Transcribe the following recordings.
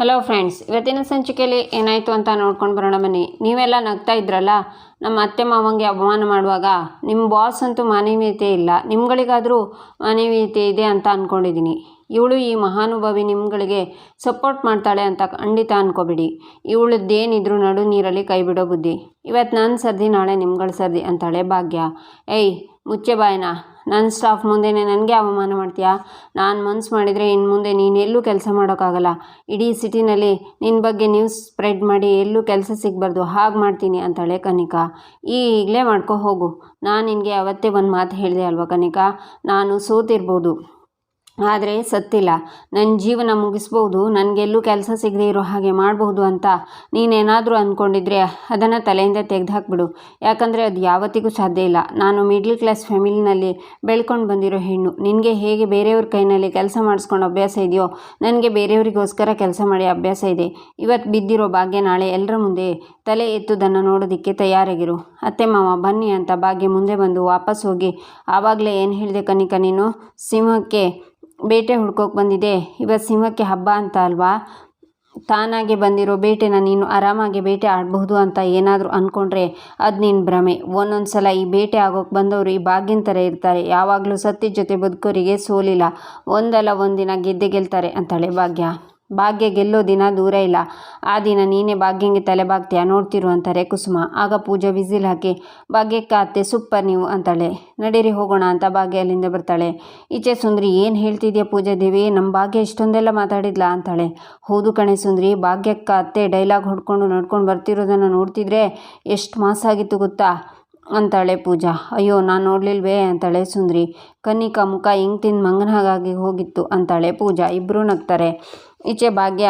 Hello friends ಇವತ್ತಿನ ಸಂಚಿಕೆಯಲ್ಲಿ ಏನಾಯಿತು ಅಂತ ನೋಡ್ಕೊಂಡು ಬರೋಣ ಬನ್ನಿ. ನೀವೆಲ್ಲ ನಗ್ತಾ ಇದ್ರಲ್ಲ, ನಮ್ಮ ಅತ್ತೆ ಮಾವಂಗೆ ಅವಮಾನ ಮಾಡುವಾಗ ನಿಮ್ಮ ಬಾಸ್ ಅಂತೂ ಮಾನವೀಯತೆ ಇಲ್ಲ, ನಿಮ್ಗಳಿಗಾದರೂ ಮಾನವೀಯತೆ ಇದೆ ಅಂತ ಅಂದ್ಕೊಂಡಿದ್ದೀನಿ ಇವಳು ಈ ಮಹಾನುಭಾವಿ ನಿಮ್ಗಳಿಗೆ ಸಪೋರ್ಟ್ ಮಾಡ್ತಾಳೆ ಅಂತ ಖಂಡಿತ ಅಂದ್ಕೋಬೇಡಿ ಇವಳದ್ದೇನಿದ್ರು ನಡು ನೀರಲ್ಲಿ ಕೈ ಬಿಡೋ ಬುದ್ಧಿ. ಇವತ್ತು ನನ್ನ ಸರ್ದಿ, ನಾಳೆ ನಿಮ್ಗಳ ಸರ್ದಿ ಅಂತಾಳೆ ಭಾಗ್ಯ. ಏಯ್ ಮುಚ್ಚೆ ಬಾಯನ. ನನ್ನ ಸ್ಟಾಫ್ ಮುಂದೆನೇ ನನಗೆ ಅವಮಾನ ಮಾಡ್ತೀಯಾ? ನಾನು ಮನ್ಸು ಮಾಡಿದರೆ ಇನ್ನು ಮುಂದೆ ನೀನು ಎಲ್ಲೂ ಕೆಲಸ ಮಾಡೋಕ್ಕಾಗಲ್ಲ. ಇಡೀ ಸಿಟಿನಲ್ಲಿ ನಿನ್ನ ಬಗ್ಗೆ ನ್ಯೂಸ್ ಸ್ಪ್ರೆಡ್ ಮಾಡಿ ಎಲ್ಲೂ ಕೆಲಸ ಸಿಗಬಾರ್ದು. ಹಾಗೆ ಮಾಡ್ತೀನಿ ಅಂತಾಳೆ ಕನಿಕಾ. ಈಗಲೇ ಮಾಡ್ಕೋ ಹೋಗು. ನಾನು ನಿನಗೆ ಅವತ್ತೇ ಒಂದು ಮಾತು ಹೇಳಿದೆ ಅಲ್ವಾ ಕನಿಕಾ? ನಾನು ಸೋತಿರ್ಬೋದು. ಆದರೆ ಸತ್ತಿಲ್ಲ. ನನ್ನ ಜೀವನ ಮುಗಿಸ್ಬೋದು, ನನಗೆಲ್ಲೂ ಕೆಲಸ ಸಿಗದೆ ಇರೋ ಹಾಗೆ ಮಾಡಬಹುದು ಅಂತ ನೀನೇನಾದರೂ ಅಂದ್ಕೊಂಡಿದ್ರೆ ಅದನ್ನು ತಲೆಯಿಂದ ತೆಗೆದು ಯಾಕಂದರೆ ಅದು ಯಾವತ್ತಿಗೂ ಸಾಧ್ಯ ಇಲ್ಲ. ನಾನು ಮಿಡ್ಲ್ ಕ್ಲಾಸ್ ಫ್ಯಾಮಿಲಿನಲ್ಲಿ ಬೆಳ್ಕೊಂಡು ಬಂದಿರೋ ಹೆಣ್ಣು. ನಿನಗೆ ಹೇಗೆ ಬೇರೆಯವ್ರ ಕೈನಲ್ಲಿ ಕೆಲಸ ಮಾಡಿಸ್ಕೊಂಡು ಅಭ್ಯಾಸ ಇದೆಯೋ, ನನಗೆ ಬೇರೆಯವರಿಗೋಸ್ಕರ ಕೆಲಸ ಮಾಡಿ ಅಭ್ಯಾಸ ಇದೆ. ಇವತ್ತು ಬಿದ್ದಿರೋ ಭಾಗ್ಯ ನಾಳೆ ಎಲ್ಲರ ಮುಂದೆ ತಲೆ ಎತ್ತುದನ್ನು ನೋಡೋದಕ್ಕೆ ತಯಾರಾಗಿರು. ಅತ್ತೆ, ಮಾವ, ಬನ್ನಿ ಅಂತ ಭಾಗ್ಯ ಮುಂದೆ ಬಂದು ವಾಪಸ್ ಹೋಗಿ ಆವಾಗಲೇ ಏನು ಹೇಳಿದೆ ಕನಿಕ ನೀನು? ಸಿಂಹಕ್ಕೆ ಬೇಟೆ ಹುಡ್ಕೋಕೆ ಬಂದಿದೆ. ಇವತ್ತು ಸಿಂಹಕ್ಕೆ ಹಬ್ಬ ಅಂತ ಅಲ್ವಾ? ತಾನಾಗೆ ಬಂದಿರೋ ಬೇಟೆನ ನೀನು ಆರಾಮಾಗಿ ಬೇಟೆ ಆಡಬಹುದು ಅಂತ ಏನಾದರೂ ಅಂದ್ಕೊಂಡ್ರೆ ಅದು ನಿನ್ನ ಭ್ರಮೆ. ಒಂದೊಂದು ಸಲ ಈ ಬೇಟೆ ಆಗೋಕ್ಕೆ ಬಂದವರು ಈ ಭಾಗ್ಯನ ಥರ ಇರ್ತಾರೆ. ಯಾವಾಗಲೂ ಸತ್ತಿ ಜೊತೆ ಬದುಕೋರಿಗೆ ಸೋಲಿಲ್ಲ. ಒಂದಲ್ಲ ಒಂದಿನ ಗೆದ್ದೆ ಗೆಲ್ತಾರೆ ಅಂತಾಳೆ ಭಾಗ್ಯ. ಭಾಗ್ಯ ಗೆಲ್ಲೋ ದಿನ ದೂರ ಇಲ್ಲ. ಆ ದಿನ ನೀನೇ ಭಾಗ್ಯಂಗೆ ತಲೆ ಬಾಗ್ತೀಯ? ನೋಡ್ತಿರು ಅಂತಾರೆ ಕುಸುಮ. ಆಗ ಪೂಜಾ ವಿಸಿಲ್ ಹಾಕಿ, ಭಾಗ್ಯಕ್ಕೆ ಅತ್ತೆ, ಸೂಪರ್ ನೀವು ಅಂತಾಳೆ. ನಡೀರಿ, ಹೋಗೋಣ ಅಂತ ಭಾಗ್ಯ ಅಲ್ಲಿಂದ ಬರ್ತಾಳೆ. ಈಚೆ ಸುಂದ್ರಿ, ಏನು ಹೇಳ್ತಿದ್ಯಾ ಪೂಜಾ ದೇವಿ? ನಮ್ಮ ಭಾಗ್ಯ ಇಷ್ಟೊಂದೆಲ್ಲ ಮಾತಾಡಿದ್ಲ? ಅಂತಾಳೆ. ಹೌದು ಕಣೆ ಸುಂದ್ರಿ, ಭಾಗ್ಯಕ್ಕ ಅತ್ತೆ ಡೈಲಾಗ್ ಹೊಡ್ಕೊಂಡು ನಡ್ಕೊಂಡು ಬರ್ತಿರೋದನ್ನು ನೋಡ್ತಿದ್ರೆ ಎಷ್ಟು ಮಾಸಾಗಿತ್ತು ಗೊತ್ತಾ? ಅಂತಾಳೆ ಪೂಜಾ. ಅಯ್ಯೋ, ನಾನು ನೋಡ್ಲಿಲ್ವೇ? ಅಂತಾಳೆ ಸುಂದ್ರಿ. ಕನ್ನಿಕಾ ಮುಖ ಹಿಂಗೆ ತಿಂದು ಮಂಗನಾಗಾಗಿ ಹೋಗಿತ್ತು ಅಂತಾಳೆ ಪೂಜಾ. ಇಬ್ಬರೂ ನಗ್ತಾರೆ. ಈಚೆ ಭಾಗ್ಯ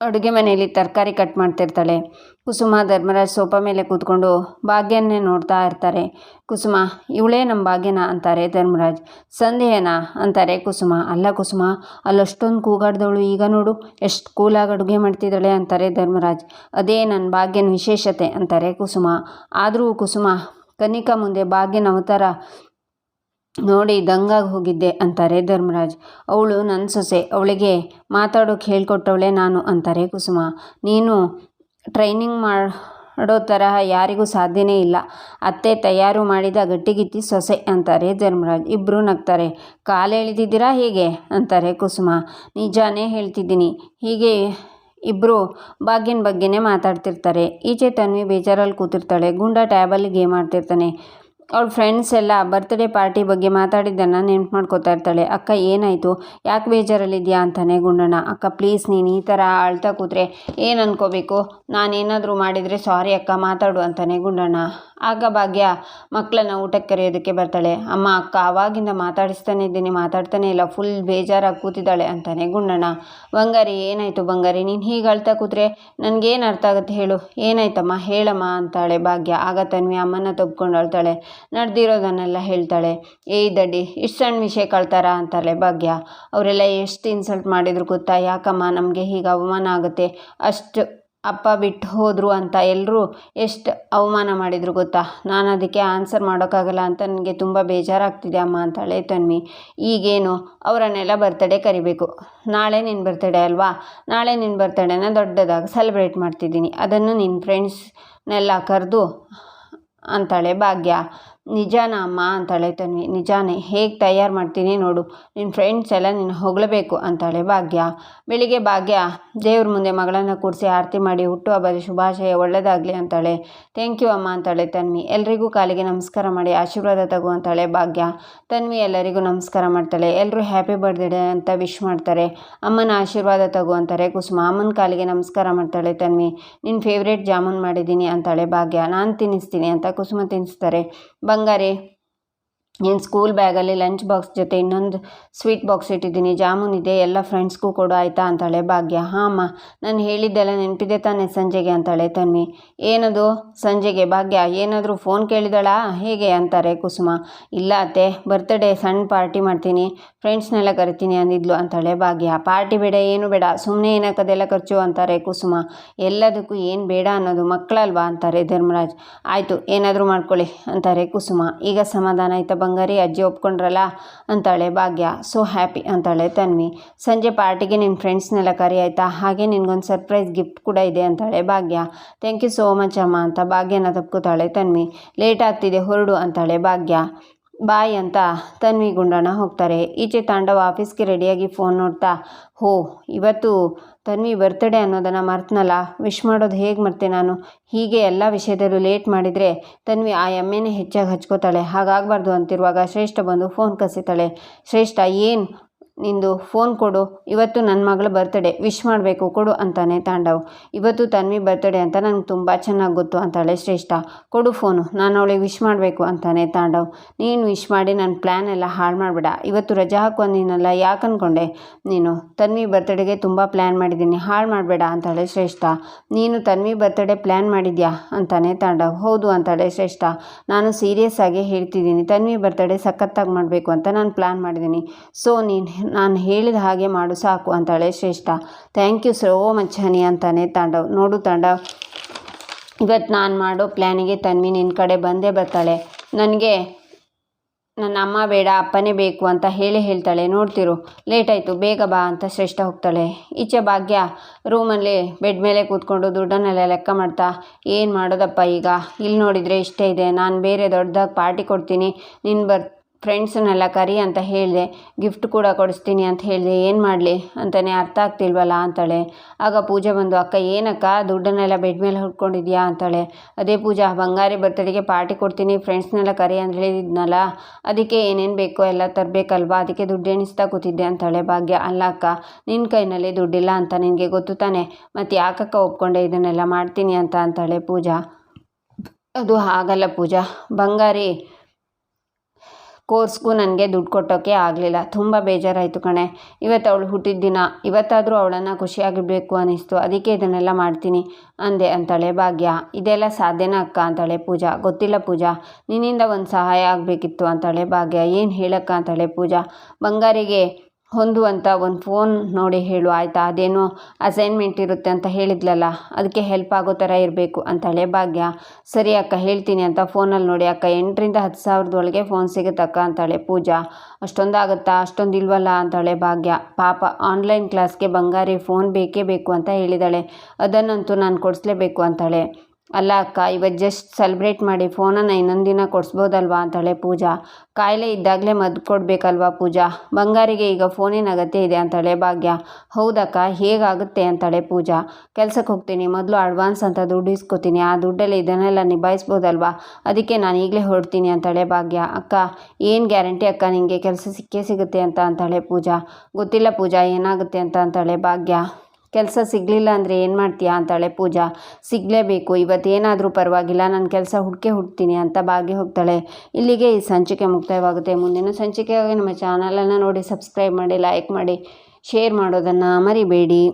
ಅಡುಗೆ ಮನೆಯಲ್ಲಿ ತರಕಾರಿ ಕಟ್ ಮಾಡ್ತಿರ್ತಾಳೆ. ಕುಸುಮ ಧರ್ಮರಾಜ್ ಸೋಫಾ ಮೇಲೆ ಕೂತ್ಕೊಂಡು ಭಾಗ್ಯನೇ ನೋಡ್ತಾ ಇರ್ತಾರೆ. ಕುಸುಮ ಇವಳೇ ನಮ್ಮ ಭಾಗ್ಯನ ಅಂತಾರೆ ಧರ್ಮರಾಜ್. ಸಂದೇಹನಾ ಅಂತಾರೆ ಕುಸುಮ. ಅಲ್ಲ ಕುಸುಮ ಅಲ್ಲಷ್ಟೊಂದು ಕೂಗಾಡ್ದವಳು ಈಗ ನೋಡು ಎಷ್ಟು ಕೂಲಾಗಿ ಅಡುಗೆ ಮಾಡ್ತಿದ್ದಾಳೆ ಅಂತಾರೆ ಧರ್ಮರಾಜ್. ಅದೇ ನನ್ನ ಭಾಗ್ಯನ ವಿಶೇಷತೆ ಅಂತಾರೆ ಕುಸುಮ. ಆದರೂ ಕುಸುಮ ಕನಿಕಾ ಮುಂದೆ ಭಾಗ್ಯನ ಅವತಾರ ನೋಡಿ ದಂಗಾಗಿ ಹೋಗಿದ್ದೆ ಅಂತಾರೆ ಧರ್ಮರಾಜ್. ಅವಳು ನನ್ನ ಸೊಸೆ, ಅವಳಿಗೆ ಮಾತಾಡೋಕೆ ಹೇಳ್ಕೊಟ್ಟವಳೆ ನಾನು, ಅಂತಾರೆ ಕುಸುಮ. ನೀನು ಟ್ರೈನಿಂಗ್ ಮಾಡೋ ತರಹ ಯಾರಿಗೂ ಸಾಧ್ಯನೇ ಇಲ್ಲ. ಅತ್ತೆ ತಯಾರು ಮಾಡಿದ ಗಟ್ಟಿಗಿತ್ತಿ ಸೊಸೆ, ಅಂತಾರೆ ಧರ್ಮರಾಜ್. ಇಬ್ಬರು ನಗ್ತಾರೆ. ಕಾಲು ಎಳೆದಿದ್ದೀರಾ ಹೇಗೆ? ಅಂತಾರೆ ಕುಸುಮ. ನಿಜಾನೇ ಹೇಳ್ತಿದ್ದೀನಿ. ಹೀಗೆ ಇಬ್ಬರು ಭಾಗ್ಯನ ಬಗ್ಗೆನೇ ಮಾತಾಡ್ತಿರ್ತಾರೆ. ಈಚೆ ತನ್ವಿ ಬೇಜಾರಲ್ಲಿ ಕೂತಿರ್ತಾಳೆ. ಗುಂಡ ಟ್ಯಾಬಲ್ಲಿ ಗೇಮ್ ಆಡ್ತಿರ್ತಾನೆ. ಅವಳ ಫ್ರೆಂಡ್ಸ್ ಎಲ್ಲ ಬರ್ತ್ಡೇ ಪಾರ್ಟಿ ಬಗ್ಗೆ ಮಾತಾಡಿದ್ದನ್ನು ನೆನ್ಪು ಮಾಡ್ಕೋತಾ ಇರ್ತಾಳೆ. ಅಕ್ಕ, ಏನಾಯಿತು? ಯಾಕೆ ಬೇಜಾರಲ್ಲಿದೆಯಾ? ಅಂತಾನೆ ಗುಂಡಣ್ಣ. ಅಕ್ಕ ಪ್ಲೀಸ್ ನೀನು ಈ ಥರ ಅಳ್ತಾ ಕೂತ್ರೆ ಏನು ಅನ್ಕೋಬೇಕು? ನಾನೇನಾದರೂ ಮಾಡಿದರೆ ಸಾರಿ ಅಕ್ಕ, ಮಾತಾಡು, ಅಂತಾನೆ ಗುಂಡಣ್ಣ. ಆಗ ಭಾಗ್ಯ ಮಕ್ಕಳನ್ನ ಊಟಕ್ಕೆ ಕರೆಯೋದಕ್ಕೆ ಬರ್ತಾಳೆ. ಅಮ್ಮ, ಅಕ್ಕ ಆವಾಗಿಂದ ಮಾತಾಡಿಸ್ತಾನೆ ಇದ್ದೀನಿ, ಮಾತಾಡ್ತಾನೆ ಇಲ್ಲ ಫುಲ್ ಬೇಜಾರಾಗಿ ಕೂತಿದ್ದಾಳೆ, ಅಂತಾನೆ ಗುಂಡಣ್ಣ. ಬಂಗಾರಿ, ಏನಾಯಿತು ಬಂಗಾರಿ? ನೀನು ಹೀಗೆ ಅಳ್ತಾ ಕೂತ್ರೆ ನನಗೇನು ಅರ್ಥ ಆಗುತ್ತೆ ಹೇಳು? ಏನಾಯ್ತಮ್ಮ, ಹೇಳಮ್ಮ, ಅಂತಾಳೆ ಭಾಗ್ಯ. ಆಗ ತನ್ವಿ ಅಮ್ಮನ ತಬ್ಕೊಂಡು ಅಳ್ತಾಳೆ. ನಡೆದಿರೋದನ್ನೆಲ್ಲ ಹೇಳ್ತಾಳೆ. ಏ ದಡ್ಡಿ, ಇಷ್ಟು ಸಣ್ಣ ವಿಷಯ ಕಳ್ತಾರ ಅಂತಾಳೆ ಭಾಗ್ಯ. ಅವರೆಲ್ಲ ಎಷ್ಟು ಇನ್ಸಲ್ಟ್ ಮಾಡಿದ್ರು ಗೊತ್ತಾ? ಯಾಕಮ್ಮ ನಮಗೆ ಹೀಗೆ ಅವಮಾನ ಆಗುತ್ತೆ? ಅಷ್ಟು ಅಪ್ಪ ಬಿಟ್ಟು ಹೋದರು ಅಂತ ಎಲ್ಲರೂ ಎಷ್ಟು ಅವಮಾನ ಮಾಡಿದರು ಗೊತ್ತಾ? ನಾನು ಅದಕ್ಕೆ ಆನ್ಸರ್ ಮಾಡೋಕ್ಕಾಗಲ್ಲ ಅಂತ ನನಗೆ ತುಂಬ ಬೇಜಾರಾಗ್ತಿದೆ ಅಮ್ಮ ಅಂತಾಳೆ ತನ್ವಿ. ಈಗೇನು? ಅವರನ್ನೆಲ್ಲ ಬರ್ತಡೇ ಕರಿಬೇಕು. ನಾಳೆ ನಿನ್ನ ಬರ್ತಡೇ ಅಲ್ವಾ? ನಾಳೆ ನಿನ್ನ ಬರ್ತಡೇನ ದೊಡ್ಡದಾಗಿ ಸೆಲೆಬ್ರೇಟ್ ಮಾಡ್ತಿದ್ದೀನಿ. ಅದನ್ನು ನಿನ್ನ ಫ್ರೆಂಡ್ಸ್ನೆಲ್ಲ ಕರೆದು ಅಂತಾಳೆ ಭಾಗ್ಯ ನಿಜಾನ ಅಮ್ಮ ಅಂತಾಳೆ ತನ್ವಿ ನಿಜಾನೇ, ಹೇಗೆ ತಯಾರು ಮಾಡ್ತೀನಿ ನೋಡು. ನಿನ್ನ ಫ್ರೆಂಡ್ಸ್ ಎಲ್ಲ ನೀನು ಹೊಗಳಬೇಕು ಅಂತಾಳೆ ಭಾಗ್ಯ. ಬೆಳಿಗ್ಗೆ ಭಾಗ್ಯ, ದೇವ್ರ ಮುಂದೆ ಮಗಳನ್ನು ಕೂರಿಸಿ ಆರತಿ ಮಾಡಿ ಹುಟ್ಟುಹಬ್ಬದ ಶುಭಾಶಯ ಒಳ್ಳೆಯದಾಗಲಿ ಅಂತಾಳೆ. ಥ್ಯಾಂಕ್ ಯು ಅಮ್ಮ ಅಂತಾಳೆ ತನ್ವಿ ಎಲ್ರಿಗೂ ಕಾಲಿಗೆ ನಮಸ್ಕಾರ ಮಾಡಿ ಆಶೀರ್ವಾದ ತಗೋ ಅಂತಾಳೆ ಭಾಗ್ಯ. ತನ್ವಿ ಎಲ್ಲರಿಗೂ ನಮಸ್ಕಾರ ಮಾಡ್ತಾಳೆ. ಎಲ್ಲರೂ ಹ್ಯಾಪಿ ಬರ್ತ್ಡೇ ಅಂತ ವಿಶ್ ಮಾಡ್ತಾರೆ. ಅಮ್ಮನ ಆಶೀರ್ವಾದ ತಗೋ ಅಂತಾರೆ. ಕುಸುಮ, ಅಮ್ಮನ ಕಾಲಿಗೆ ನಮಸ್ಕಾರ ಮಾಡ್ತಾಳೆ ತನ್ವಿ. ನಿನ್ನ ಫೇವ್ರೇಟ್ ಜಾಮೂನ್ ಮಾಡಿದ್ದೀನಿ ಅಂತಾಳೆ ಭಾಗ್ಯ. ನಾನು ತಿನ್ನಿಸ್ತೀನಿ ಅಂತ ಕುಸುಮ ತಿನ್ನಿಸ್ತಾರೆ. ಬಂಗಾರಿ ನೀನು ಸ್ಕೂಲ್ ಬ್ಯಾಗಲ್ಲಿ ಲಂಚ್ ಬಾಕ್ಸ್ ಜೊತೆ ಇನ್ನೊಂದು ಸ್ವೀಟ್ ಬಾಕ್ಸ್ ಇಟ್ಟಿದ್ದೀನಿ. ಜಾಮೂನ್ ಇದೆ, ಎಲ್ಲ ಫ್ರೆಂಡ್ಸ್ಗೂ ಕೊಡು, ಆಯಿತಾ? ಅಂತಾಳೆ ಭಾಗ್ಯ. ಹಾಂ, ಅಮ್ಮ. ನಾನು ಹೇಳಿದ್ದೆಲ್ಲ ನೆನಪಿದೆ ತಾನೆ ಸಂಜೆಗೆ, ಅಂತಾಳೆ ತನ್ವಿ. ಏನದು? ಸಂಜೆಗೆ? ಭಾಗ್ಯ, ಏನಾದರೂ ಫೋನ್ ಕೇಳಿದಳಾ? ಹೇಗೆ? ಅಂತಾರೆ ಕುಸುಮ. ಇಲ್ಲ ಅತ್ತೆ ಬರ್ತ್ಡೇ ಸಣ್ಣ ಪಾರ್ಟಿ ಮಾಡ್ತೀನಿ. ಫ್ರೆಂಡ್ಸ್ನೆಲ್ಲ ಕರಿತೀನಿ ಅಂದಿದ್ಲು, ಅಂತಾಳೆ ಭಾಗ್ಯ. ಪಾರ್ಟಿ ಬೇಡ, ಏನು ಬೇಡ. ಸುಮ್ಮನೆ ಏನಕ್ಕದೆಲ್ಲ ಖರ್ಚು? ಅಂತಾರೆ ಕುಸುಮ. ಎಲ್ಲದಕ್ಕೂ ಏನು ಬೇಡ ಅನ್ನೋದು ಮಕ್ಕಳಲ್ವಾ? ಅಂತಾರೆ ಧರ್ಮರಾಜ್. ಆಯಿತು, ಏನಾದರೂ ಮಾಡ್ಕೊಳ್ಳಿ, ಅಂತಾರೆ ಕುಸುಮ. ಈಗ ಸಮಾಧಾನ ಆಯ್ತಾ ಬಂಗಾರ ಅಜ್ಜಿ ಒಪ್ಕೊಂಡ್ರಲ್ಲ? ಅಂತಾಳೆ ಭಾಗ್ಯ. ಸೊ ಹ್ಯಾಪಿ ಅಂತಾಳೆ ತನ್ವಿ. ಸಂಜೆ ಪಾರ್ಟಿಗೆ ನಿನ್ನ ಫ್ರೆಂಡ್ಸ್ನೆಲ್ಲ ಕರಿ ಆಯಿತಾ? ಹಾಗೆ ನಿನ್ಗೊಂದು ಸರ್ಪ್ರೈಸ್ ಗಿಫ್ಟ್ ಕೂಡ ಇದೆ ಅಂತಾಳೆ ಭಾಗ್ಯ. ಥ್ಯಾಂಕ್ ಯು ಸೋ ಮಚ್ ಅಮ್ಮ ಅಂತ ಭಾಗ್ಯನ ತಪ್ಕೋತಾಳೆ ತನ್ವಿ. ಲೇಟ್ ಆಗ್ತಿದೆ, ಹೊರಡು ಅಂತಾಳೆ ಭಾಗ್ಯ. ಬಾಯ್ ಅಂತ ತನ್ವಿ ಗುಂಡಣ್ಣ ಹೋಗ್ತಾರೆ. ಈಚೆ ತಾಂಡವ ಆಫೀಸ್ಗೆ ರೆಡಿಯಾಗಿ ಫೋನ್ ನೋಡ್ತಾ, ಹೋ, ಇವತ್ತು ತನ್ವಿ ಬರ್ತಡೇ ಅನ್ನೋದನ್ನು ಮರ್ತನಲ್ಲ? ವಿಶ್ ಮಾಡೋದು ಹೇಗೆ ಮರ್ತೆ ನಾನು? ಹೀಗೆ ಎಲ್ಲ ವಿಷಯದಲ್ಲೂ ಲೇಟ್ ಮಾಡಿದರೆ ತನ್ವಿ ಆ ಎಮ್ಮೆನೇ ಹೆಚ್ಚಾಗಿ ಹಚ್ಕೋತಾಳೆ. ಹಾಗಾಗಬಾರ್ದು ಅಂತಿರುವಾಗ ಶ್ರೇಷ್ಠ ಬಂದು ಫೋನ್ ಕಸಿತಾಳೆ. ಶ್ರೇಷ್ಠ, ಏನು ನಿಂದು ಫೋನ್ ಕೊಡು. ಇವತ್ತು ನನ್ನ ಮಗಳ ಬರ್ತಡೇ ವಿಶ್ ಮಾಡಬೇಕು. ಕೊಡು ಅಂತಾನೆ ತಾಂಡವ್. ಇವತ್ತು ತನ್ವಿ ಬರ್ತಡೇ ಅಂತ ನನಗೆ ತುಂಬ ಚೆನ್ನಾಗಿ ಗೊತ್ತು ಅಂತಾಳೆ ಶ್ರೇಷ್ಠ. ಕೊಡು ಫೋನು. ನಾನು ಅವಳಿಗೆ ವಿಶ್ ಮಾಡಬೇಕು ಅಂತಾನೆ ತಾಂಡವ್. ನೀನು ವಿಶ್ ಮಾಡಿ ನನ್ನ ಪ್ಲ್ಯಾನ್ ಎಲ್ಲ ಹಾಳು ಮಾಡಬೇಡ. ಇವತ್ತು ರಜಾ ಹಾಕುವ ಅಂದಿನಲ್ಲ ಯಾಕೆ ಅಂದ್ಕೊಂಡೆ ನೀನು, ತನ್ವಿ ಬರ್ತಡೇಗೆ ತುಂಬ ಪ್ಲ್ಯಾನ್ ಮಾಡಿದ್ದೀನಿ ಹಾಳು ಮಾಡಬೇಡ ಅಂತಾಳೆ ಶ್ರೇಷ್ಠ. ನೀನು ತನ್ವಿ ಬರ್ತಡೇ ಪ್ಲ್ಯಾನ್ ಮಾಡಿದ್ಯಾ? ಅಂತಾನೆ ತಾಂಡವ್. ಹೌದು ಅಂತಾಳೆ ಶ್ರೇಷ್ಠ. ನಾನು ಸೀರಿಯಸ್ ಆಗಿ ಹೇಳ್ತಿದ್ದೀನಿ ತನ್ವಿ ಬರ್ತಡೇ ಸಖತ್ತಾಗಿ ಮಾಡಬೇಕು ಅಂತ ನಾನು ಪ್ಲ್ಯಾನ್ ಮಾಡಿದ್ದೀನಿ ಸೊ ನೀನು ನಾನು ಹೇಳಿದ ಹಾಗೆ ಮಾಡು, ಸಾಕು ಅಂತಾಳೆ Shreshtha. Thank you so much honey ಅಂತಾನೆ ತಾಂಡವ್ ನೋಡು ತಾಂಡವ್ ಇವತ್ತು ನಾನು ಮಾಡೋ ಪ್ಲ್ಯಾನಿಗೆ ತನ್ವಿ ನಿನ್ನ ಕಡೆ ಬಂದೇ ಬರ್ತಾಳೆ. ನನಗೆ, ನನ್ನ ಅಮ್ಮ ಬೇಡ, ಅಪ್ಪನೇ ಬೇಕು ಅಂತ ಹೇಳಿ ಹೇಳ್ತಾಳೆ. ನೋಡ್ತಿರು ಲೇಟ್ ಆಯಿತು, ಬೇಗ ಬಾ ಅಂತ ಶ್ರೇಷ್ಠ ಹೋಗ್ತಾಳೆ. ಈಚೆ ಭಾಗ್ಯ ರೂಮಲ್ಲಿ ಬೆಡ್ ಮೇಲೆ ಕೂತ್ಕೊಂಡು ದುಡ್ಡನ್ನೆಲ್ಲ ಲೆಕ್ಕ ಮಾಡ್ತಾ, ಏನು ಮಾಡೋದಪ್ಪ ಈಗ? ಇಲ್ಲಿ ನೋಡಿದರೆ ಇಷ್ಟೇ ಇದೆ. ನಾನು ಬೇರೆ ದೊಡ್ಡದಾಗಿ ಪಾರ್ಟಿ ಕೊಡ್ತೀನಿ. ನಿನ್ನ ಬರ್ ಫ್ರೆಂಡ್ಸನ್ನೆಲ್ಲ ಕರಿ ಅಂತ ಹೇಳಿದೆ ಗಿಫ್ಟ್ ಕೂಡ ಕೊಡಿಸ್ತೀನಿ ಅಂತ ಹೇಳಿದೆ, ಏನು ಮಾಡಲಿ? ಅಂತಲೇ ಅರ್ಥ ಆಗ್ತಿಲ್ವಲ್ಲ ಅಂತಾಳೆ. ಆಗ ಪೂಜೆ ಬಂದು, ಅಕ್ಕ, ಏನಕ್ಕ, ದುಡ್ಡನ್ನೆಲ್ಲ ಬೆಡ್ ಮೇಲೆ ಹೊಡ್ಕೊಂಡಿದ್ಯಾ? ಅಂತಾಳೆ. ಅದೇ ಪೂಜಾ, ಬಂಗಾರಿ ಬರ್ತಡೆಗೆ ಪಾರ್ಟಿ ಕೊಡ್ತೀನಿ ಫ್ರೆಂಡ್ಸ್ನೆಲ್ಲ ಕರಿ ಅಂತ ಹೇಳಿದ್ನಲ್ಲ, ಅದಕ್ಕೆ ಏನೇನು ಬೇಕೋ ಎಲ್ಲ ತರಬೇಕಲ್ವಾ? ಅದಕ್ಕೆ ದುಡ್ಡು ಎಣಿಸ್ತಾ ಕೂತಿದ್ದೆ, ಅಂತಾಳೆ ಭಾಗ್ಯ. ಅಲ್ಲ ಅಕ್ಕ ನಿನ್ನ ಕೈನಲ್ಲಿ ದುಡ್ಡಿಲ್ಲ ಅಂತ ನಿನಗೆ ಗೊತ್ತು ತಾನೆ, ಮತ್ತು ಯಾಕಕ್ಕ ಒಪ್ಕೊಂಡೆ ಇದನ್ನೆಲ್ಲ ಮಾಡ್ತೀನಿ ಅಂತ? ಅಂತಾಳೆ ಪೂಜಾ. ಅದು ಹಾಗಲ್ಲ ಪೂಜಾ. ಬಂಗಾರಿ ಕೋರ್ಸ್ಗೂ ನನಗೆ ದುಡ್ಡು ಕೊಟ್ಟೋಕ್ಕೆ ಆಗಲಿಲ್ಲ. ತುಂಬ ಬೇಜಾರಾಯಿತು ಕಣೆ. ಇವತ್ತು ಅವಳು ಹುಟ್ಟಿದ ದಿನ. ಇವತ್ತಾದರೂ ಅವಳನ್ನು ಖುಷಿಯಾಗಿರಬೇಕು ಅನ್ನಿಸ್ತು ಅದಕ್ಕೆ ಇದನ್ನೆಲ್ಲ ಮಾಡ್ತೀನಿ ಅಂದೆ ಅಂತಾಳೆ ಭಾಗ್ಯ. ಇದೆಲ್ಲ ಸಾಧ್ಯನ ಅಕ್ಕ? ಅಂತಾಳೆ ಪೂಜಾ. ಗೊತ್ತಿಲ್ಲ ಪೂಜಾ. ನಿನ್ನಿಂದ ಒಂದು ಸಹಾಯ ಆಗಬೇಕಿತ್ತು ಅಂತಾಳೆ ಭಾಗ್ಯ. ಏನು ಹೇಳಕ್ಕ? ಅಂತಾಳೆ ಪೂಜಾ. ಬಂಗಾರಿಗೆ ಹೊಂದುವಂಥ ಒಂದು ಫೋನ್ ನೋಡಿ ಹೇಳು, ಆಯಿತಾ? ಅದೇನೋ ಅಸೈನ್ಮೆಂಟ್ ಇರುತ್ತೆ ಅಂತ ಹೇಳಿದ್ಲಲ್ಲ ಅದಕ್ಕೆ ಹೆಲ್ಪ್ ಆಗೋ ಥರ ಇರಬೇಕು ಅಂತಾಳೆ ಭಾಗ್ಯ. ಸರಿ ಅಕ್ಕ, ಹೇಳ್ತೀನಿ ಅಂತ ಫೋನಲ್ಲಿ ನೋಡಿ ಅಕ್ಕ, ಎಂಟರಿಂದ ಹತ್ತು ಸಾವಿರದೊಳಗೆ ಫೋನ್ ಸಿಗುತ್ತಕ್ಕ ಅಂತಾಳೆ ಪೂಜಾ. ಅಷ್ಟೊಂದು ಆಗುತ್ತಾ ಅಷ್ಟೊಂದು ಇಲ್ವಲ್ಲ ಅಂತಾಳೆ ಭಾಗ್ಯ. ಪಾಪ ಆನ್ಲೈನ್ ಕ್ಲಾಸ್ಗೆ ಬಂಗಾರಿ ಫೋನ್ ಬೇಕೇ ಬೇಕು ಅಂತ ಹೇಳಿದಾಳೆ. ಅದನ್ನಂತೂ ನಾನು ಕೊಡಿಸ್ಲೇಬೇಕು ಅಂತಾಳೆ ಅಲ್ಲ ಅಕ್ಕ ಇವತ್ತು ಜಸ್ಟ್ ಸೆಲೆಬ್ರೇಟ್ ಮಾಡಿ ಫೋನನ್ನು ಇನ್ನೊಂದು ದಿನ ಕೊಡಿಸ್ಬೋದಲ್ವಾ ಅಂತಾಳೆ ಪೂಜಾ. ಕಾಯಿಲೆ ಇದ್ದಾಗಲೇ ಮದ್ದು ಕೊಡಬೇಕಲ್ವಾ ಪೂಜಾ? ಬಂಗಾರಿಗೆ ಈಗ ಫೋನಿನ ಅಗತ್ಯ ಇದೆ ಅಂತಾಳೆ ಭಾಗ್ಯ. ಹೌದಕ್ಕ, ಹೇಗಾಗುತ್ತೆ ಅಂತಾಳೆ ಪೂಜಾ. ಕೆಲಸಕ್ಕೆ ಹೋಗ್ತೀನಿ, ಮೊದಲು ಅಡ್ವಾನ್ಸ್ ಅಂತ ದುಡ್ಡು ಇಸ್ಕೋತೀನಿ. ಆ ದುಡ್ಡಲ್ಲಿ ಇದನ್ನೆಲ್ಲ ನಿಭಾಯಿಸ್ಬೋದಲ್ವಾ? ಅದಕ್ಕೆ ನಾನು ಈಗಲೇ ಹೊರಡ್ತೀನಿ ಅಂತಾಳೆ ಭಾಗ್ಯ. ಅಕ್ಕ, ಏನು ಗ್ಯಾರಂಟಿ ಅಕ್ಕ ನಿಮಗೆ ಕೆಲಸ ಸಿಕ್ಕೇ ಸಿಗುತ್ತೆ ಅಂತ ಅಂತಾಳೆ ಪೂಜಾ. ಗೊತ್ತಿಲ್ಲ ಪೂಜಾ, ಏನಾಗುತ್ತೆ ಅಂತ ಅಂತಾಳೆ ಭಾಗ್ಯ. ಕೆಲಸ ಸಿಗಲಿಲ್ಲ ಅಂದರೆ ಏನು ಮಾಡ್ತೀಯಾ ಅಂತಾಳೆ ಪೂಜಾ. ಸಿಗಲೇಬೇಕು ಇವತ್ತೇನಾದರೂ ಪರವಾಗಿಲ್ಲ, ನಾನು ಕೆಲಸ ಹುಡುಕೆ ಹುಡ್ತೀನಿ ಅಂತ ಬಾಗಿ ಹೋಗ್ತಾಳೆ. ಇಲ್ಲಿಗೆ ಈ ಸಂಚಿಕೆ ಮುಕ್ತಾಯವಾಗುತ್ತೆ. ಮುಂದಿನ ಸಂಚಿಕೆಯಾಗಿ ನಮ್ಮ ಚಾನಲನ್ನು ನೋಡಿ ಸಬ್ಸ್ಕ್ರೈಬ್ ಮಾಡಿ ಲೈಕ್ ಮಾಡಿ ಶೇರ್ ಮಾಡೋದನ್ನು ಮರಿಬೇಡಿ.